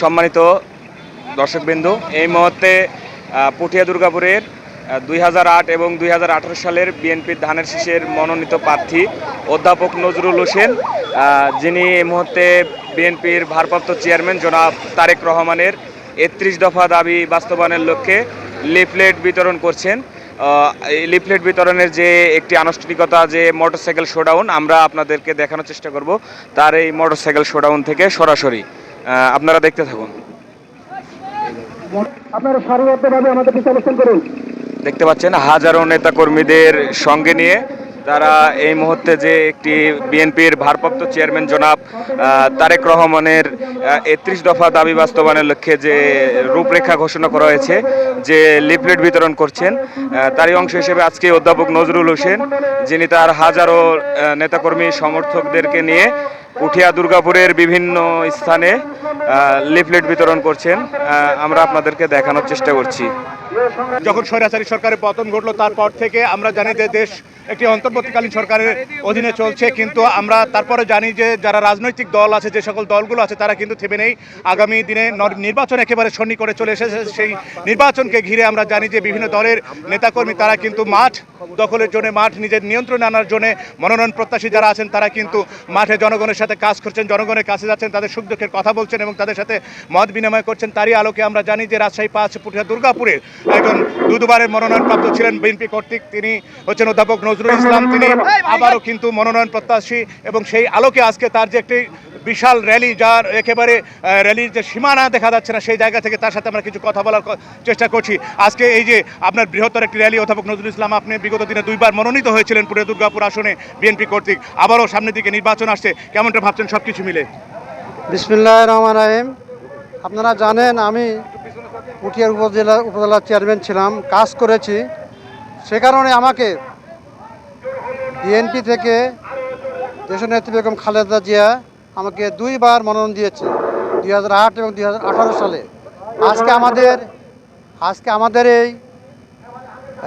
সম্মানিত দর্শকবৃন্দু, এই মুহূর্তে পুঠিয়া দুর্গাপুরের দুই এবং দুই হাজার আঠারো সালের বিএনপির ধানের শীষের মনোনীত প্রার্থী অধ্যাপক নজরুল হোসেন যিনি এই মুহূর্তে বিএনপির ভারপ্রাপ্ত চেয়ারম্যান জনাব তারেক রহমানের একত্রিশ দফা দাবি বাস্তবায়নের লক্ষ্যে লিফলেট বিতরণ করছেন। লিফলেট বিতরণের যে একটি আনুষ্ঠানিকতা, যে মোটরসাইকেল শোডাউন, আমরা আপনাদেরকে দেখানোর চেষ্টা করব। তার এই মোটরসাইকেল শোডাউন থেকে সরাসরি। আপনারা দেখতে থাকুন। আপনারা সারিবদ্ধভাবে আমাদের পিছনে অবস্থান করুন। দেখতে পাচ্ছেন হাজারো নেতা কর্মীদের সঙ্গে নিয়ে তারা এই মুহূর্তে যে একটি বিএনপির ভারপ্রাপ্ত চেয়ারম্যান জনাব তারেক রহমানের একত্রিশ দফা দাবি বাস্তবায়নের লক্ষ্যে যে রূপরেখা ঘোষণা করা হয়েছে যে লিফলেট বিতরণ করছেন তারই অংশ হিসেবে আজকে অধ্যাপক নজরুল হোসেন যিনি তার হাজারো নেতাকর্মী সমর্থকদেরকে নিয়ে পুঠিয়া দুর্গাপুরের বিভিন্ন স্থানে লিফলেট বিতরণ করছেন। আমরা আপনাদেরকে দেখানোর চেষ্টা করছি। যখন স্বৈরাচারী সরকারের পতন ঘটলো, তারপর থেকে আমরা জানি যে দেশ একটি অন্তর্বর্তীকালীন সরকারের অধীনে চলছে, কিন্তু আমরা তারপরে জানি যে যারা রাজনৈতিক দল আছে, যে সকল দলগুলো আছে, তারা কিন্তু থেমে নেই। আগামী দিনে নর- নির্বাচন একেবারে সন্নি করে চলে এসেছে। সেই নির্বাচনকে ঘিরে আমরা জানি যে বিভিন্ন দলের নেতাকর্মী, তারা কিন্তু মাঠ দখলের জন্য, মাঠ নিজের নিয়ন্ত্রণে আনার জন্য মনোনয়ন প্রত্যাশী যারা আছেন, তারা কিন্তু মাঠে জনগণের সাথে কাজ করছেন, জনগণের কাছে যাচ্ছেন, তাদের সুখ দুঃখের কথা বলছেন এবং তাদের সাথে মত বিনিময় করছেন। তারই আলোকে আমরা জানি যে রাজশাহী পাঁচ পুঠিয়া দুর্গাপুরের একজন দুদুবারের মনোনয়নপ্রাপ্ত ছিলেন বিএনপি কর্তৃক। তিনি হচ্ছেন অধ্যাপক নজরুল ইসলাম। তিনি আবারও কিন্তু মনোনয়ন প্রত্যাশী এবং সেই আলোকে আজকে তার যে একটি বিশাল র্যালি যার একেবারে র্যালির যে সীমানা দেখা যাচ্ছে না, সেই জায়গা থেকে তার সাথে আমরা কিছু কথা বলার চেষ্টা করছি। আজকে এই যে আপনার বৃহত্তর একটি র্যালি, অধ্যাপক নজরুল ইসলাম, আপনি বিগত দিনে দুইবার মনোনীত হয়েছিলেন পুরে দুর্গাপুর আসনে বিএনপি কর্তৃক। আবারও সামনের দিকে নির্বাচন আসছে। কেমনটা ভাবছেন সব কিছু মিলে? বিসমিল্লাহ রহমান রাহিম। আপনারা জানেন, আমি পুঠিয়ার উপজেলা উপজেলার চেয়ারম্যান ছিলাম, কাজ করেছি। সে কারণে আমাকে বিএনপি থেকে দেশনেত্রী বেগম খালেদা জিয়া আমাকে দুইবার মনোনয়ন দিয়েছে, দুই আট এবং দু হাজার আঠারো সালে। আজকে আমাদের আজকে আমাদের এই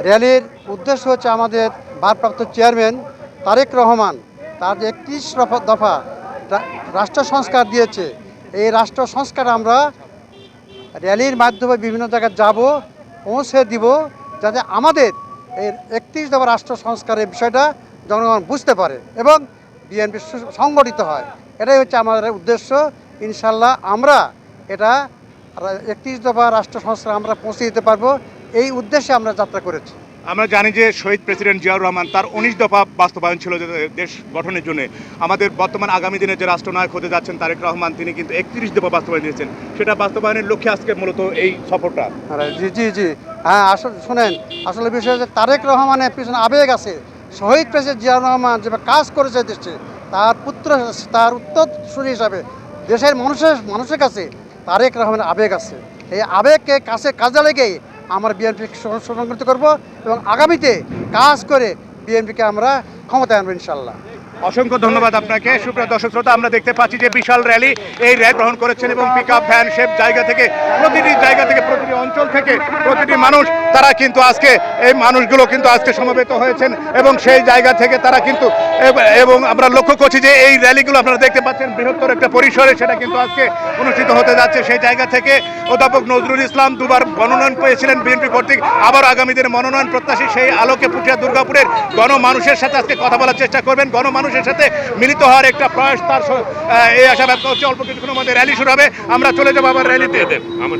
র্যালির উদ্দেশ্য হচ্ছে আমাদের ভারপ্রাপ্ত চেয়ারম্যান তারেক রহমান তার যে একত্রিশ দফা দফা রাষ্ট্র সংস্কার দিয়েছে। এই রাষ্ট্র সংস্কার আমরা র্যালির মাধ্যমে বিভিন্ন জায়গায় যাব, পৌঁছে দিব, যাতে আমাদের এই একত্রিশ দফা রাষ্ট্র সংস্কারের বিষয়টা জনগণ বুঝতে পারে এবং বিএনপি সংগঠিত হয়। এটাই হচ্ছে আমাদের উদ্দেশ্য। ইনশাল্লাহ আমরা এটা একত্রিশ দফা রাষ্ট্র সংস্কার আমরা পৌঁছে দিতে পারব। এই উদ্দেশ্যে আমরা যাত্রা করেছি। আমরা জানি যে শহীদ প্রেসিডেন্ট জিয়াউর রহমান তার উনিশ দফা বাস্তবায়ন ছিল দেশ গঠনের জন্য। আমাদের বর্তমান আগামী দিনে যে রাষ্ট্রনায়ক হতে যাচ্ছেন তারেক রহমান তিনি কিন্তু একত্রিশ দফা বাস্তবায়ন দিয়েছেন। সেটা বাস্তবায়নের লক্ষ্যে আজকে মূলত এই সফরটা। জি জি জি। হ্যাঁ আসলে শোনেন আসলে বিষয় হচ্ছে তারেক রহমানের পিছনে আবেগ আছে। শহীদ প্রেসিডেন্ট জিয়া রহমান যেভাবে কাজ করেছে দেশে, তার পুত্র, তার উত্তরসূরি হিসাবে দেশের মানুষের মানুষের কাছে তারেক রহমানের আবেগ আছে। এই আবেগকে কাছে, কাজে লেগে আমরা বিএনপি সংগঠিত করব এবং আগামীতে কাজ করে বিএনপিকে আমরা ক্ষমতায় আনব ইনশাল্লাহ অসংখ্য ধন্যবাদ আপনাকে। সুপ্রিয় দর্শক শ্রোতা, আমরা দেখতে পাচ্ছি যে বিশাল র্যালি এই র্যালি গ্রহণ করেছেন এবং পিক আপ ভ্যান সেব জায়গা থেকে, প্রতিটি জায়গা থেকে অঞ্চল থেকে প্রতিটি মানুষ, তারা কিন্তু আজকে, এই মানুষগুলো কিন্তু আজকে সমবেত হয়েছেন এবং সেই জায়গা থেকে তারা কিন্তু, এবং আমরা লক্ষ্য করছি যে এই র্যালিগুলো আপনারা দেখতে পাচ্ছেন, বৃহত্তর একটা পরিসরে সেটা কিন্তু আজকে অনুষ্ঠিত হতে যাচ্ছে। সেই জায়গা থেকে অধ্যাপক নজরুল ইসলাম দুবার মনোনয়ন পেয়েছিলেন বিএনপি কর্তৃক, আবার আগামী দিনে মনোনয়ন প্রত্যাশী সেই আলোকে পুঠিয়া দুর্গাপুরের গণমানুষের সাথে আজকে কথা বলার চেষ্টা করবেন। গণমানুষের সাথে মিলিত হওয়ার একটা প্রয়াস তার এই আশা ব্যক্ত হচ্ছে অল্প কিছুক্ষণের মধ্যে র্যালি শুরু হবে। আমরা চলে যাব আবার র্যালিতে। আমার